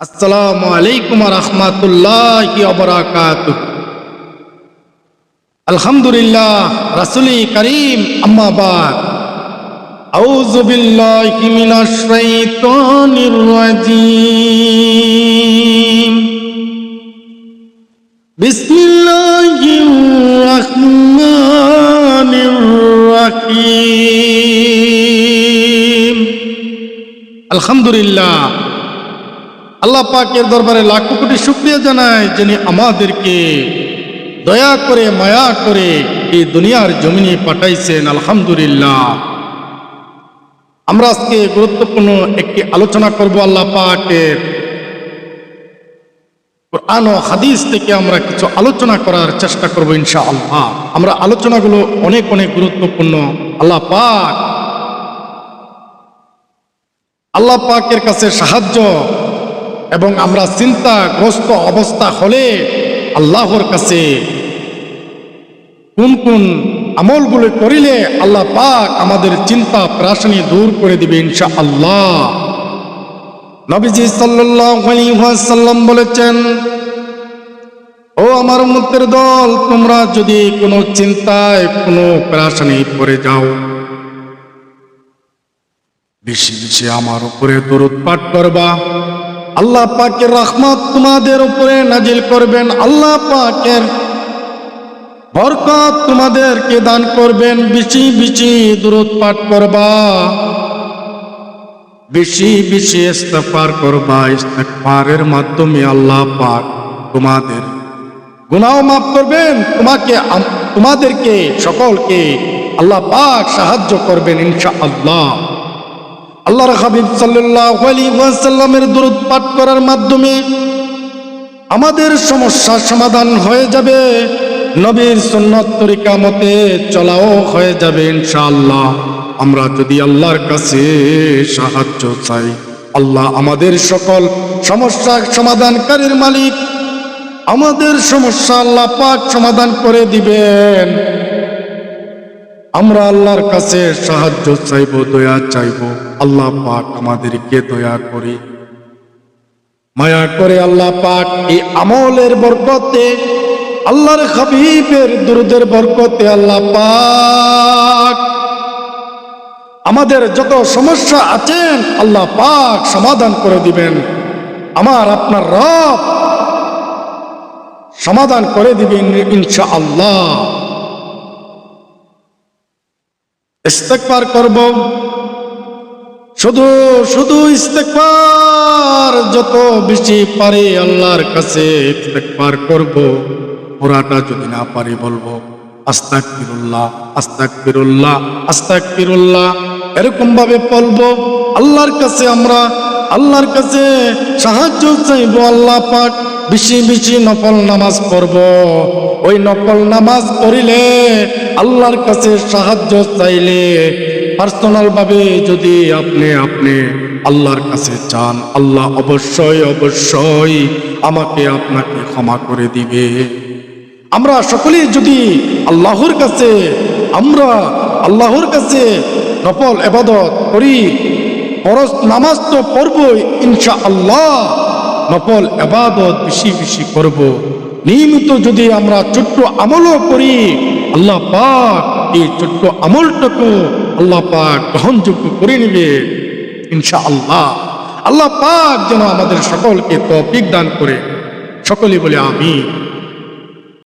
আসসালামু আলাইকুম রহমাতুল্লাহ অবরাকাত আলহামদুলিল্লাহ রাসুলি করিম আম্মাবাদ أعوذ بالله من الشيطان الرجيم بسم الله الرحمن الرحيم الحمد لله আল্লাহ পাকের দরবারে লাখো কোটি শুক্রিয়া জানায় যিনি আমাদেরকে দয়া করে, মায়া করে এই দুনিয়ার জমিনে পাঠাইছেন, আলহামদুলিল্লাহ। আমরা আজকে গুরুত্বপূর্ণ একটি আলোচনা করব আল্লাহ পাকের কোরআন ও হাদিস থেকে আমরা কিছু আলোচনা করার চেষ্টা করব ইনশাআল্লাহ। আমরা আলোচনাগুলো অনেক অনেক গুরুত্বপূর্ণ। আল্লাহ পাক, আল্লাহ পাকের কাছে সাহায্য এবং আমরা চিন্তাগ্রস্ত অবস্থা হলে আল্লাহর কাছে কোন কোন আমলগুলো করিলে আল্লাহ পাক আমাদের চিন্তা প্রাশনী দূর করে দিবে ইনশা আল্লাহ নবীজি সাল্লাম বলেছেন, ও আমার মুক্তের দল, তোমরা যদি কোনো চিন্তায় কোনো প্রাশনী পড়ে যাও বেশি বেশি আমার উপরে দরুদ পাঠ করবা। আল্লাহ পাকের রহমত তোমাদের উপরে নাজিল করবেন, আল্লাহ পাকের বরকত তোমাদেরকে দান করবেন বিচি বিচি দূরত পাঠ করবা, বেশি বেশি ইস্তেফার করবা ইস্তফারের মাধ্যমে আল্লাহ পাক তোমাদের গুনাও মাফ করবেন, তোমাকে তোমাদেরকে সকলকে আল্লাহ পাক সাহায্য করবেন ইনশা আল্লাহ আল্লাহর হাবিব ওয়াসাল্লামের দরুদ পাঠ করার মাধ্যমে আমাদের সমস্যার সমাধান হয়ে যাবে, নবীর সুন্নত তরিকা মতে চলাও হয়ে যাবে ইনশাআল্লাহ। আমরা যদি আল্লাহর কাছে সাহায্য চাই, আল্লাহ আমাদের সকল সমস্যা সমাধানকারীর মালিক, আমাদের সমস্যা আল্লাহ পাক সমাধান করে দিবেন। আমরা আল্লাহর কাছে সাহায্য চাইব, দয়া চাইব। আল্লাহ পাক আমাদেরকে দয়া করে। মায়া করে আল্লাহ পাক এই আমলের বরকতে, আল্লাহর হাবিবের দুরুদের বরকতে আল্লাহ পাক আমাদের যত সমস্যা আছেন, আল্লাহ পাক সমাধান করে দিবেন। আমার, আপনার রব সমাধান করে দিবেন ইনশা আল্লাহ ইস্তেকবার করব। শুধু শুধু ইস্তেকবার যত বেশি পারি আল্লাহর কাছে ইস্তেকবার করব। পুরাটা যদি না পারি বলব আস্তাক ফিরুল্লাহ আস্তাক ফিরুল্লাহ আস্তাক ফিরুল্লাহ এরকম ভাবে বলব, আল্লাহর কাছে আমরা, আল্লাহর কাছে সাহায্য চাইব আল্লাহ পাক। বেশি বেশি নফল নামাজ পড়ব। ওই নফল নামাজ পড়িলে আল্লাহর কাছে সাহায্য চাইলে পার্সোনাল ভাবে যদি আপনি আপনি আল্লাহর কাছে চান, আল্লাহ অবশ্যই অবশ্যই আমাকে আপনাকে ক্ষমা করে দিবে। আমরা সকলেই যদি আল্লাহর কাছে, আমরা আল্লাহর কাছে নফল এবাদত করি, ফরজ নামাজ তো পড়বই ইনশা আল্লাহ নফল আবাদত বেশি বেশি করব। নিয়মিত যদি আমরা ছোট্ট আমলও করি, আল্লাহ পাক এই ছোট্ট আমলটাকে আল্লাহ পাক গ্রহণযোগ্য করে নেবে। ইনশা আল্লাহ আল্লাহ পাক যেন আমাদের সকলকে তপিক দান করে। সকলে বলে আমি